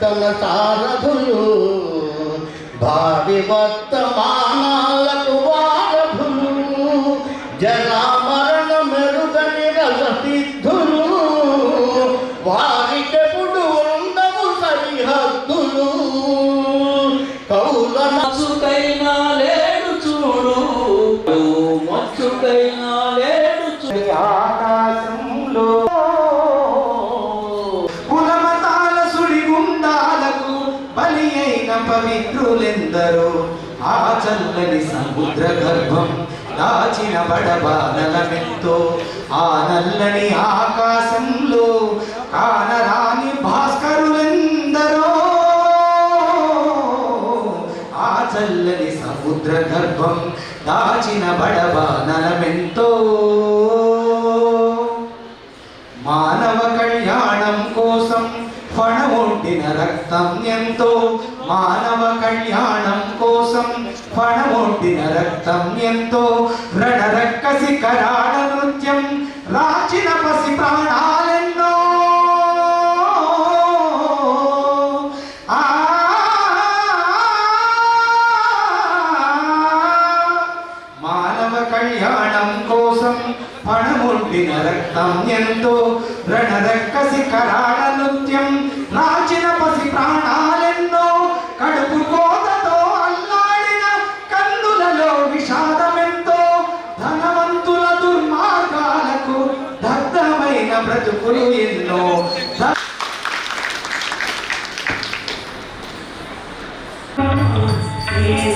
తన సారథులు భావి వర్తమానాలకు వారధులు జనామరణ మెరుగని రససిద్ధులు వారికెప్పుడు ఉండవు సరిహద్దు చల్లని సముద్ర గర్భం దాచిన బడబానలమెంతో ఆ నల్లని ఆకాశంలో కానరాని భాస్కరులెందరో ఆ చల్లని సముద్ర గర్భం దాచిన బడబానలమెంతో మానవ కళ్యాణం కోసం ఫణముండిన రక్తం ఎంతో మానవ కళ్యాణం కోసం ఫణముండిన రక్తం ఎంతో రణరక్కసి కరాడ నృత్యం రాచిన పసి ప్రాణా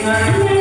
Amen.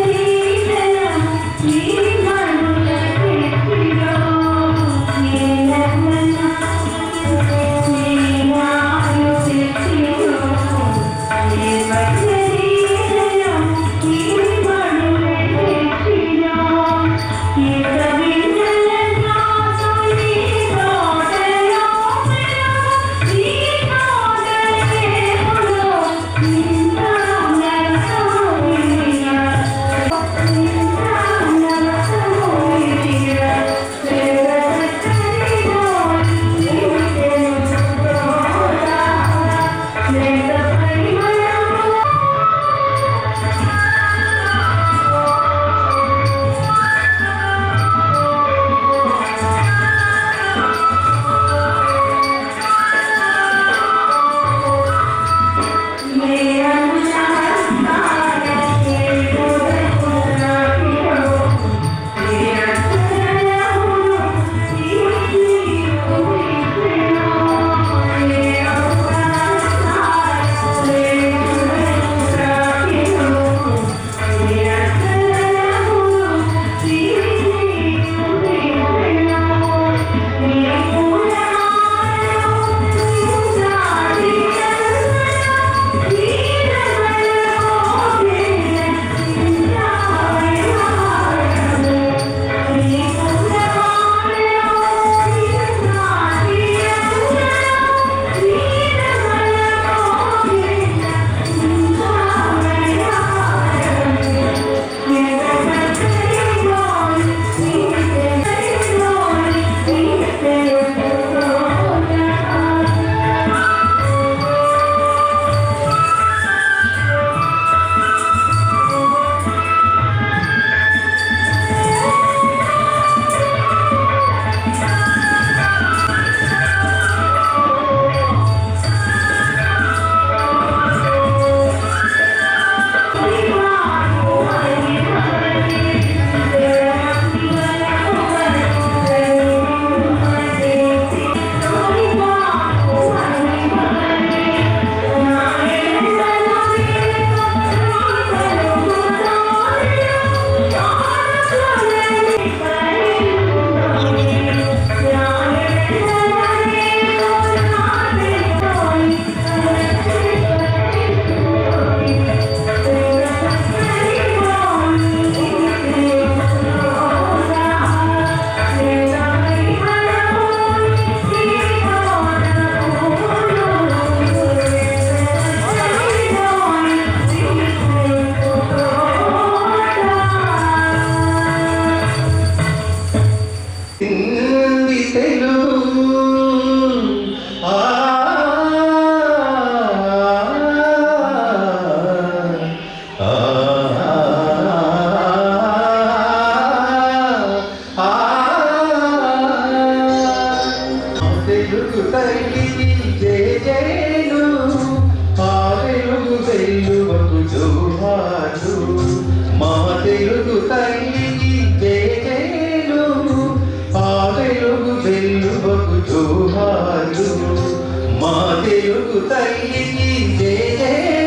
తెలుగు తల్లికి జయ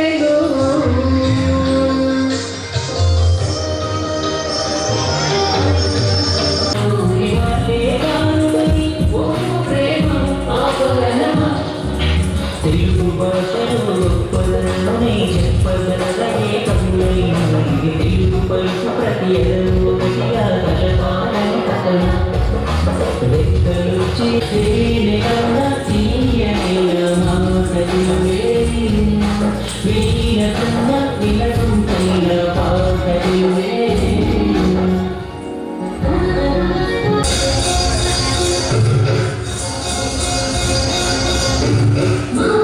Woo!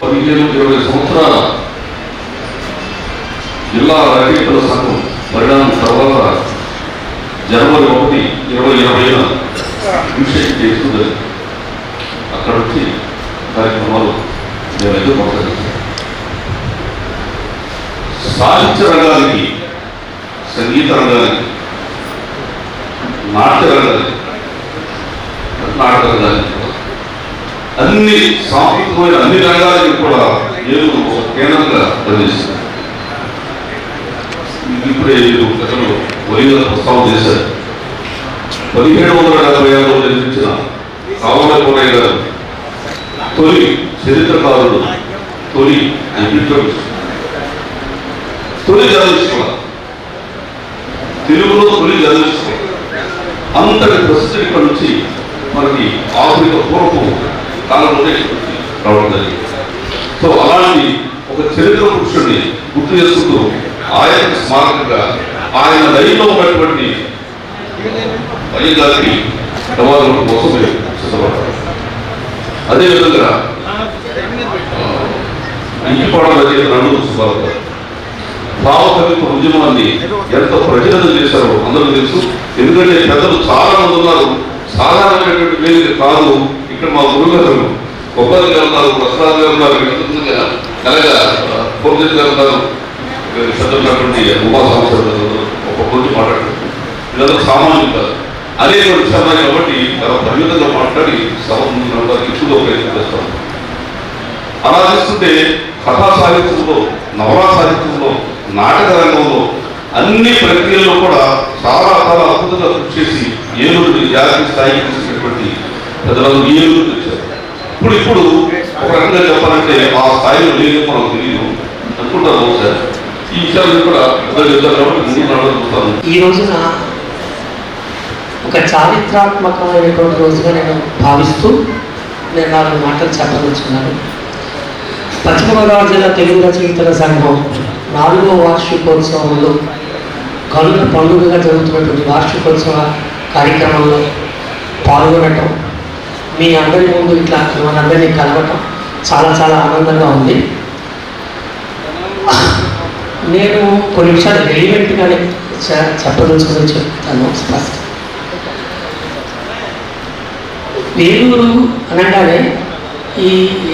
పదిహేను ఇరవై సంవత్సరాల జిల్లా రచయితల సంఘం పరిణామం తర్వాత జనవరి ఒకటి ఇరవై ఇరవైన అభిషేకం చేస్తుంది అక్కడ నుంచి కార్యక్రమాలు మేమైతే కొనసాగిస్తాం సాహిత్య రంగానికి సంగీత రంగానికి నాట్య రంగానికి నాటక రంగానికి కూడా అన్ని సాంస్కృతికమైన అన్ని రంగాలకి కూడా ఏలూరు ఒక కేంద్రంగా పనిచేస్తుంది ఇప్పుడే మీరు గతంలో వరిగా ప్రస్తావన చేశారు. పదిహేడు వందల డెబ్బై ఆరులో నిర్మించిన కామలకోరయ్య గారు తొలి చరిత్రకారుడు తొలి అని ఎడిటర్స్ తొలి జర్నలిస్ట్ తెలుగులో తొలి జర్నలిస్ట్ అంతటి ప్రసిద్ధి నుంచి మనకి ఆధునిక పూర్వపు కాలం నుండి రావడం జరిగింది సో అలాంటి ఒక చరిత్ర పురుషుడిని గుర్తు చేసుకుంటూ ఆయన స్మారకంగా ఆయన లైన్లో ఉన్నటువంటి వైద్యానికి గారికి కోసం సిద్ధపడతారు అదేవిధంగా ఇంటిపాడ రచయిత నన్ను సుబ్బారావు భావకవిత్వ ఉద్యమాన్ని ఎంత ప్రజలను చేశారో అందరూ తెలుసు. ఎందుకంటే పెద్దలు చాలా మంది ఉన్నారు. సాధారణమైనటువంటి వేదిక కాదు. ఇక్కడ మా గురుగారు కొబ్బరి గారు ఉన్నారు ప్రసాద్ గారు ఉన్నారు అలాగా పోలీసు గారు ఉన్నారు. చదువుకున్నటువంటి ఉపా సంస్థలు ఒక గురించి మాట్లాడుతున్నారు. వీళ్ళందరూ సామాన్యులు కాదు. అనేక విషయాన్ని కాబట్టి చాలా పరిమితంగా మాట్లాడి సభ ముందు ప్రయత్నం చేస్తాం. అలా చూస్తుంటే కథా సాహిత్యంలో నవలా సాహిత్యంలో నాటక రంగంలో అన్ని ప్రక్రియల్లో కూడా చాలా చాలా అద్భుతంగా కృషి చేసి ఏ రోజు జాతీయ స్థాయికి తీసుకున్నటువంటి పెద్దలకు ఏలూరు తెచ్చారు ఇప్పుడు ఒక రకంగా చెప్పాలంటే ఆ స్థాయిలో లేదు మనం తెలియదు అనుకుంటాను సార్. ఈ విషయాలు కూడా ఇద్దరు ఈ రోజున ఒక చారిత్రాత్మకమైనటువంటి రోజుగా నేను భావిస్తూ నేను నాలుగు మాటలు చెప్పదలుచుకున్నాను. పశ్చిమ గోదావరి జిల్లా తెలుగు రచయితల సంఘం నాలుగో వార్షికోత్సవంలో కనుక పండుగగా జరుగుతున్నటువంటి వార్షికోత్సవ కార్యక్రమంలో పాల్గొనటం మీ అందరి ముందు ఇట్లా మనందరినీ కలవటం చాలా చాలా ఆనందంగా ఉంది. నేను కొన్ని విషయాలు రెలివెంట్గానే చెప్పదలుచుకుని చెప్తాను స్పష్టం ఏలూరు అనగానే ఈ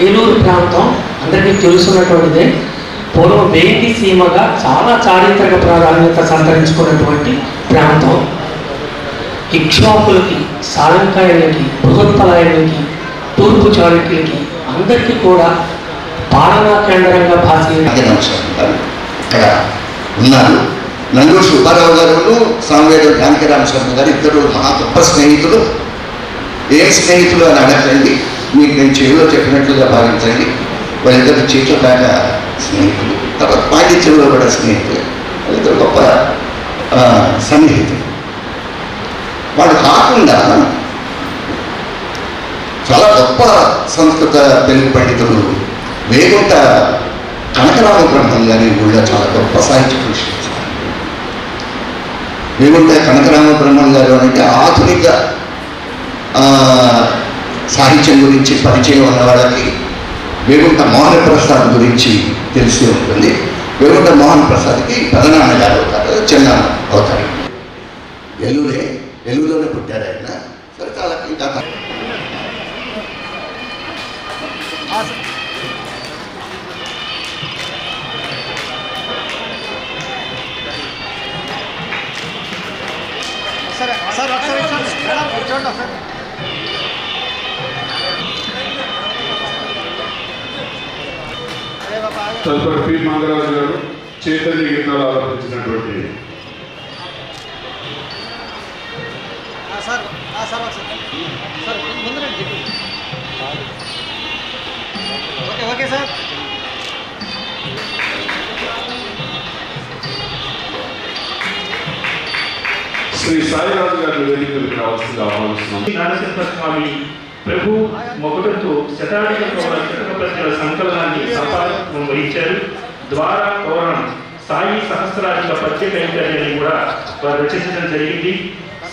ఏలూరు ప్రాంతం అందరికీ తెలుసున్నటువంటిదే. పూర్వం వేంగి సీమగా చాలా చారిత్రక ప్రాధాన్యత సంతరించుకున్నటువంటి ప్రాంతం. ఇక్షోకులకి సాలంకాయలకి బృహత్పలాయలకి తూర్పు చాళుక్యులకి అందరికీ కూడా పాలనా కేంద్రంగా భాష ఇక్కడ ఉన్నారు నందూరు సుబ్బారావు గారు సామవేడు జానకిరామ శర్మ గారు ఇద్దరు మహా గొప్ప స్నేహితులు. ఏం స్నేహితులు అని అడగండి మీకు నేను చెవిలో చెప్పినట్లుగా భావించండి. వాళ్ళిద్దరు చేతుల దాకా స్నేహితులు. తర్వాత పాండిత్యంలో కూడా స్నేహితులు. వాళ్ళిద్దరు గొప్ప సన్నిహితులు. వాళ్ళు కాకుండా చాలా గొప్ప సంస్కృత తెలుగు పండితులు వేగుంట కనకరామ గ్రంథం కానీ ఊళ్ళో చాలా గొప్ప సాహిత్య కృషి వేగుంట కనకరామ బ్రహ్మం గారు అంటే ఆధునిక సాహిత్యం గురించి పరిచయం ఉన్న వాళ్ళకి వేగుంట మోహన్ ప్రసాద్ గురించి తెలిసి ఉంటుంది. వేగుంట మోహన్ ప్రసాద్కి పెదనాన్న గారు అవుతారు చిన్న అవుతారు. ఎల్లుడే తదుపరి పి మంగరాజు గారు చైతన్య గీతాలు ఆలోచించినటువంటి సార్ సార్ సార్ ముందు శ్రీ సాయిరాజు గారి వేదికలకు రావాల్సింది ఆహ్వానిస్తున్నాం. నరసింహ ప్రభు మొకటంతో శతాధిక పౌర శతకపత్రుల సంకలనాన్ని సంపాదకత్వం వహించారు. ద్వారా పౌరం సాయి సహస్రాధిక పద్య కైంకర్యాన్ని కూడా వారు రచించడం జరిగింది.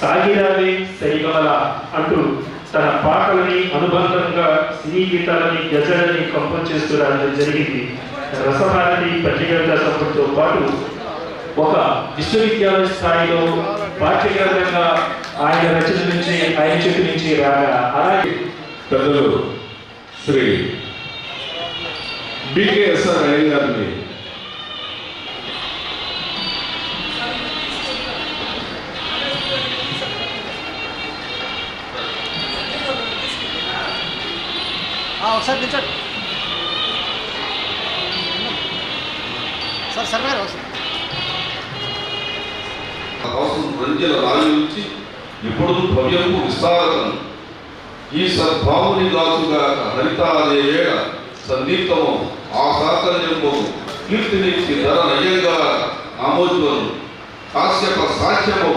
సాగిరావే సైగమల అంటూ తన పాటలని అనుబంధంగా సినీ గీతాలని గజలని కంపోజ్ చేస్తూ రావడం జరిగింది. రసభారతి పత్రికల సంపటితో పాటు ఒక విశ్వవిద్యాలయ స్థాయిలో పాఠ్యగ్రంథంగా ఆయన రచన నుంచి ఆయన చేతి నుంచి రాగా అలాగే పెద్దలు శ్రీ బికేఎస్ఆర్ అయ్య గారిని ఆ, ఒకసారి నిల్చోండి. సార్ సార్ గారు ఒకసారి. అవసరం ప్రజల రాజు ఇప్పుడు భవ్యము విస్తారం ఈ సద్భావుని దాసుగా హరితాదేవేళ సందీప్తము ఆ సాకల్యము కీర్తిని ధర నయంగా ఆమోద్వను కాశ్యప సాధ్యము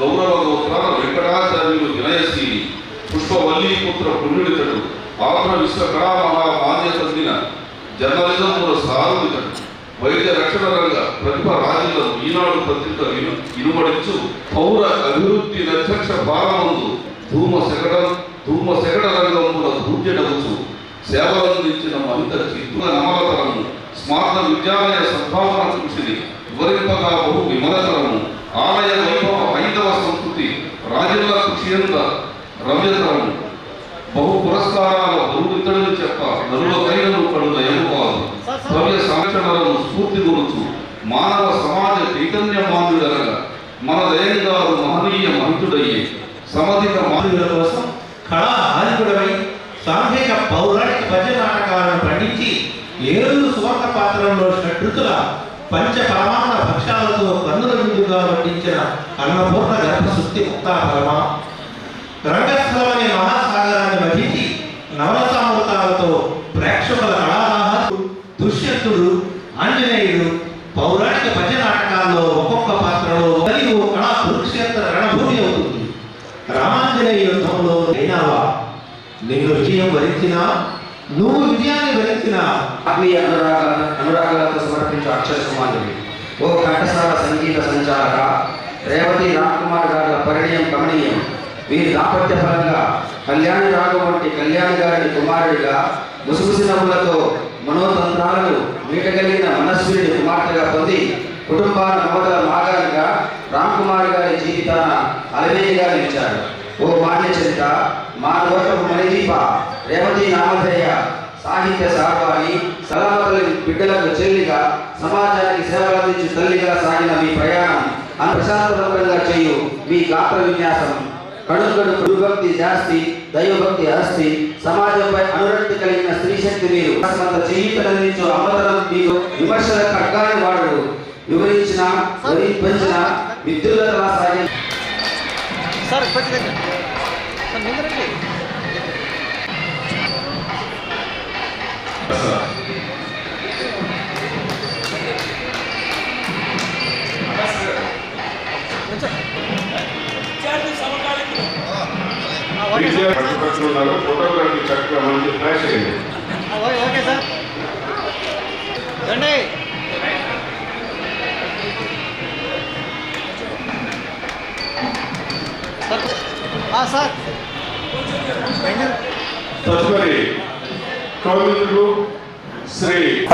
గౌరవ గోత్ర వెంకటాచార్యులు వినయశీలి పుష్పవల్లీ పుత్ర పుణ్యుడితడు. ఆంధ్ర విశ్వకళా మహామాన్యత చెందిన జర్నలిజం సారుడితడు వైద్య రక్షణ రంగ ప్రతిభ రాజులను ఈనాడు పత్రిక ఇనుమడించు పౌర అభివృద్ధి నక్ష భారమందు ధూమ శకడ ధూమ శకడ రంగముల ధూర్యడవచ్చు సేవలందించిన మహిత చిత్తుల నమలతరము స్మార్త విద్యాలయ సద్భావన కృషిని వివరింపగా బహు విమలతరము ఆలయ వైభవ హైందవ సంస్కృతి రాజుల కృషియంత రమ్యతరము. బహు పురస్కారాల బరుడితడని చెప్ప నరుల కైలను కడుల ఎన్నుకోవాలి. భవ్య సంరక్షణలను స్ఫూర్తి గురుచు మానవ సమాజ చైతన్య మాన్యుడనగా మన దయంగారు మహనీయ మహితుడయ్యే సమధిక మా మానవుల కోసం కళా ఆదికుడమై సాంఘిక పౌరాణిక భజన నాటకాలను పండించి ఏడు సువర్ణ పాత్రలో షడ్రుతుల పంచ పరమాన్న భక్షాలతో కన్నుల విందుగా వడ్డించిన అన్నపూర్ణ గర్భ శుద్ధి ముక్తా పరమ రంగ అనే ప్రేక్షకుల కళారాహుడు దుష్యంతుడు ఆంజనేయుడు పౌరాణిక పద్య నాటకాల్లో ఒక్కొక్క పాత్రలో మరియు కళా కురుక్షేత్ర రణభూమి అవుతుంది. రామాంజనేయ యుద్ధంలో అయినావా? నేను విజయం వరించినా నువ్వు విజయాన్ని వరించినా. ఆత్మీయ అనురాగ అనురాగాలతో సమర్పించు అక్షర కుమారుడి ఓ ఘంటసాల సంగీత సంచాలక రేవతి రామ్ కుమార్ గారి పరిణయం గమనీయం. వీరి దాపత్య ఫలంగా కళ్యాణ రాఘవ వంటి కళ్యాణ గారి కుమారుడిగా ముసుగుసి నవ్వులతో మనోతంత్రాలను మీటగలిగిన మనస్విని కుమార్తెగా పొంది కుటుంబాన మమతల రామ్ కుమార్ గారి జీవితాన అలవేయిగా నిలిచాడు. ఓ మాన్యచరిత మా నోటపు మణిదీప రేవతి నామధేయ సాహిత్య సార్వాణి సలామతుల బిడ్డలకు చెల్లిగా సమాజానికి సేవలందించు తల్లిగా సాగిన మీ ప్రయాణం అను ప్రశాంతవంతంగా చేయు మీ గాత్ర విన్యాసం. కడుగడు భక్తి జాస్తి దైవభక్తి ఆస్తి సమాజంపై అనురక్తి కలిగిన స్త్రీ శక్తి మీరు. కొంత జీవితందించు అమతరం మీరు విమర్శల ఖడ్గాన్ని వాడు వివరించిన పెంచిన విద్యుల్లతలా సాగే సార్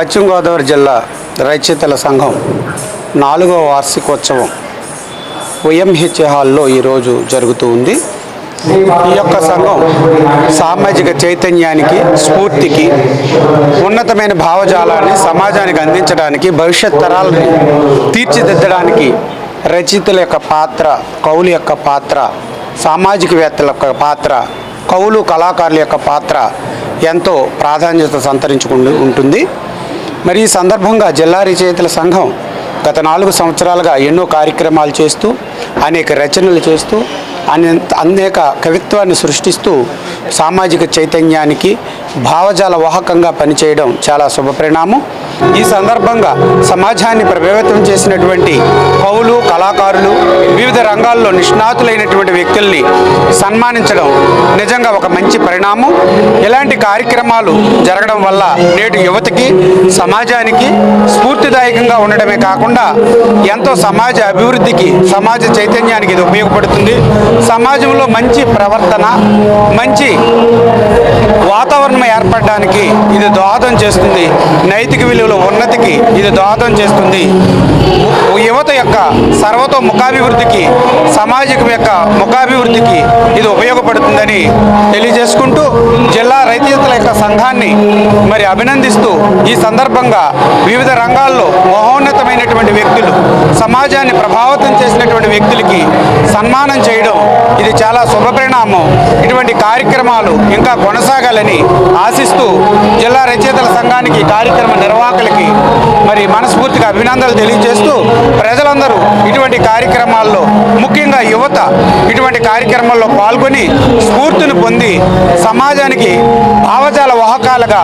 పశ్చిమ గోదావరి జిల్లా రచయితల సంఘం నాలుగవ వార్షికోత్సవం వైఎంహెచ్ హాల్లో ఈరోజు జరుగుతూ ఉంది. ఈ యొక్క సంఘం సామాజిక చైతన్యానికి స్ఫూర్తికి ఉన్నతమైన భావజాలాన్ని సమాజానికి అందించడానికి భవిష్యత్ తరాలని తీర్చిదిద్దడానికి రచయితల యొక్క పాత్ర కవుల యొక్క పాత్ర సామాజికవేత్తల యొక్క పాత్ర కవులు కళాకారుల యొక్క పాత్ర ఎంతో ప్రాధాన్యత సంతరించుకుంటూ ఉంటుంది. మరి ఈ సందర్భంగా జిల్లా రచయితల సంఘం గత నాలుగు సంవత్సరాలుగా ఎన్నో కార్యక్రమాలు చేస్తూ అనేక రచనలు చేస్తూ అనేక కవిత్వాన్ని సృష్టిస్తూ సామాజిక చైతన్యానికి భావజాల వాహకంగా పనిచేయడం చాలా శుభపరిణామం ఈ సందర్భంగా సమాజాన్ని ప్రభావితం చేసినటువంటి కవులు కళాకారులు వివిధ రంగాల్లో నిష్ణాతులైనటువంటి వ్యక్తుల్ని సన్మానించడం నిజంగా ఒక మంచి పరిణామం. ఇలాంటి కార్యక్రమాలు జరగడం వల్ల నేటి యువతకి సమాజానికి స్ఫూర్తిదాయకంగా ఉండడమే కాకుండా ఎంతో సమాజ అభివృద్ధికి సమాజ చైతన్యానికి ఇది ఉపయోగపడుతుంది. సమాజంలో మంచి ప్రవర్తన మంచి వాతావరణం ఏర్పడడానికి ఇది దోహదం చేస్తుంది. నైతిక విలువల ఉన్నతికి ఇది దోహదం చేస్తుంది. యువత యొక్క సర్వతో ముఖాభివృద్ధికి సమాజం యొక్క ముఖాభివృద్ధికి ఇది ఉపయోగపడుతుందని తెలియజేసుకుంటూ జిల్లా రైతుల యొక్క సంఘాన్ని మరి అభినందిస్తూ ఈ సందర్భంగా వివిధ రంగాల్లో మహోన్నతమైనటువంటి వ్యక్తులు సమాజాన్ని ప్రభావితం చేసినటువంటి వ్యక్తులకి సన్మానం చేయడం ఇది చాలా శుభపరిణామం. ఇటువంటి కార్యక్రమాలు ఇంకా కొనసాగాలని ఆశిస్తూ జిల్లా రచయితల సంఘానికి కార్యక్రమ నిర్వాహకులకి మరి మనస్ఫూర్తిగా అభినందనలు తెలియజేస్తూ ప్రజలందరూ ఇటువంటి కార్యక్రమాల్లో ముఖ్యంగా యువత ఇటువంటి కార్యక్రమాల్లో పాల్గొని స్ఫూర్తిని పొంది సమాజానికి భావజాల వాహకాలుగా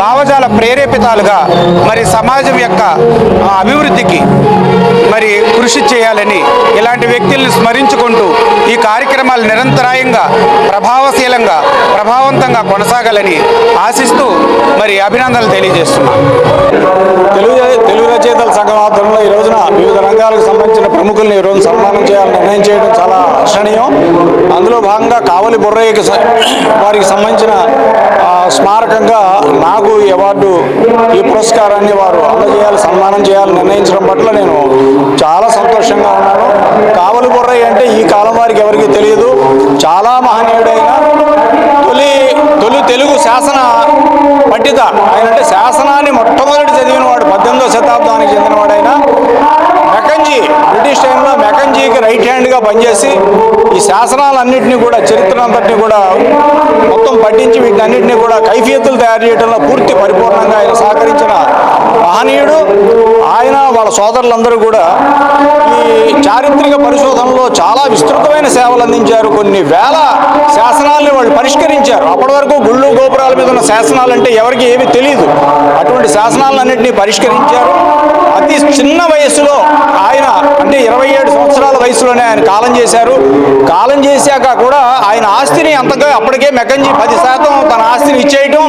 భావజాల ప్రేరేపితాలుగా మరి సమాజం యొక్క ఆ, అభివృద్ధికి మరి కృషి చేయాలని ఇలాంటి వ్యక్తుల్ని స్మరించుకుంటూ ఈ కార్యక్రమాలు నిరంతరాయంగా ప్రభావశీలంగా ప్రభావవంతంగా కొనసాగాలని ఆశిస్తూ మరి అభినందనలు తెలియజేస్తున్నాను తెలుగు తెలుగు రచయితల సంఘం ఆధ్వర్యంలో ఈ రోజున వివిధ రంగాలకు సంబంధించిన ప్రముఖుల్ని ఈ రోజు సన్మానం చేయాలని నిర్ణయం చేయడం చాలా హర్షణీయం అందులో భాగంగా కావలి బుర్రయ్యకి వారికి సంబంధించిన స్మారకంగా నాకు ఈ అవార్డు ఈ పురస్కారాన్ని వారు అందజేయాలి సన్మానం చేయాలని నిర్ణయించడం పట్ల నేను చాలా సంతోషంగా ఉన్నాను. కావలి బుర్రయ్య అంటే ఈ కాలం వారికి ఎవరికి తెలియదు. చాలా మహనీయుడైన తొలి తొలి తెలుగు శాసన పండిత. ఆయన అంటే శాసనాన్ని మొట్టమొదటి చదివిన వాడు పద్దెనిమిదో శతాబ్దానికి చెందినవాడు ఆయన మెకంజీ బ్రిటిష్ రైట్ హ్యాండ్గా పనిచేసి ఈ శాసనాలన్నింటినీ కూడా చరిత్రనంతటినీ కూడా మొత్తం పట్టించి వీటన్నింటినీ కూడా కైఫియతులు తయారు చేయడంలో పూర్తి పరిపూర్ణంగా ఆయన సహకరించిన మహనీయుడు. ఆయన వాళ్ళ సోదరులందరూ కూడా ఈ చారిత్రక పరిశోధనలో చాలా విస్తృతమైన సేవలు అందించారు. కొన్ని వేల శాసనాలని వాళ్ళు పరిష్కరించారు. అప్పటి వరకు గుళ్ళు గోపురాల మీద ఉన్న శాసనాలు అంటే ఎవరికి ఏమీ తెలియదు అటువంటి శాసనాలన్నింటినీ పరిష్కరించారు. అతి చిన్న వయసులో ఆయన అంటే ఇరవై ఏడు సంవత్సరాల వయసులోనే ఆయన కాలం చేశారు. కాలం చేశాక కూడా ఆయన ఆస్తిని అంతగా అప్పటికే మెకంజీ పది శాతం తన ఆస్తిని ఇచ్చేయటం.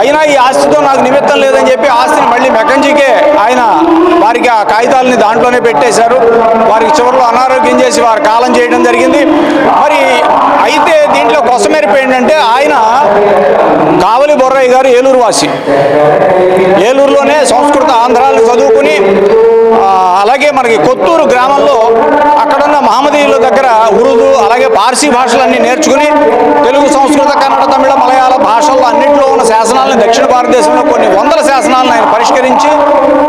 అయినా ఈ ఆస్తితో నాకు నిమిత్తం లేదని చెప్పి ఆస్తిని మళ్ళీ మెకంజీకే ఆయన వారికి ఆ కాగితాలని దాంట్లోనే పెట్టేశారు. వారికి చివరిలో అనారోగ్యం చేసి వారు కాలం చేయడం జరిగింది. మరి అయితే దీంట్లో కొసమెరుపు ఏంటంటే ఆయన కావలి బొర్రయ్య గారు ఏలూరు వాసి. ఏలూరులోనే సంస్కృత ఆంధ్రాలను చదువుకుని అలాగే మనకి కొత్తూరు గ్రామంలో అక్కడున్న మహమ్మదీయుల దగ్గర ఉరుదు అలాగే పార్సీ భాషలన్నీ నేర్చుకుని తెలుగు సంస్కృత కన్నడ తమిళ మలయాళ భాషల్లో అన్నింటిలో ఉన్న శాసనాలను దక్షిణ భారతదేశంలో కొన్ని వందల శాసనాలను ఆయన పరిష్కరించి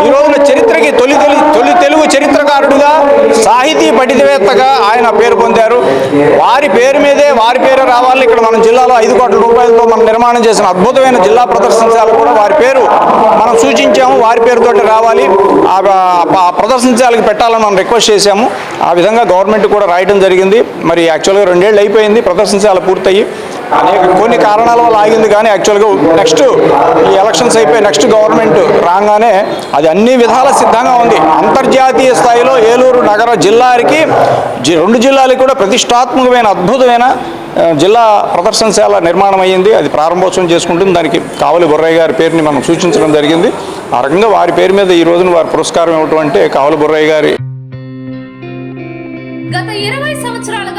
ఈ రోజున చరిత్రకి తొలి తొలి తొలి తెలుగు చరిత్రకారుడుగా సాహితీ పండితవేత్తగా ఆయన పేరు పొందారు. వారి పేరు మీదే వారి పేరు రావాలి. ఇక్కడ మన జిల్లాలో ఐదు కోట్ల రూపాయలతో మనం నిర్మాణం చేసిన అద్భుతమైన జిల్లా ప్రదర్శనశాల కూడా వారి పేరు మనం సూచించాము. వారి పేరుతోటి రావాలి. ఆ ప్రదర్శనశాలకు పెట్టాలని మనం రిక్వెస్ట్ చేశాము. ఆ విధంగా గవర్నమెంట్ కూడా రాయడం జరిగింది. మరి యాక్చువల్గా రెండేళ్ళు అయిపోయింది. ప్రదర్శనశాల పూర్తయ్యి. అనేక కొన్ని కారణాల వల్ల ఆగింది కానీ యాక్చువల్గా నెక్స్ట్ ఈ ఎలక్షన్స్ అయిపోయి నెక్స్ట్ గవర్నమెంట్ రాగానే అది అన్ని విధాల సిద్ధంగా ఉంది. అంతర్జాతీయ స్థాయిలో ఏలూరు నగర జిల్లాకి జి- రెండు జిల్లాలకు కూడా ప్రతిష్టాత్మకమైన అద్భుతమైన జిల్లా ప్రదర్శనశాల నిర్మాణం అయ్యింది. అది ప్రారంభోత్సవం చేసుకుంటుంది. దానికి కావలి బుర్రయ్య గారి పేరుని మనం సూచించడం జరిగింది. ఆ రకంగా వారి పేరు మీద ఈ రోజున వారి పురస్కారం ఇవ్వటం అంటే కావలి బుర్రయ్య గారి గత ఇరవై సంవత్సరాలుగా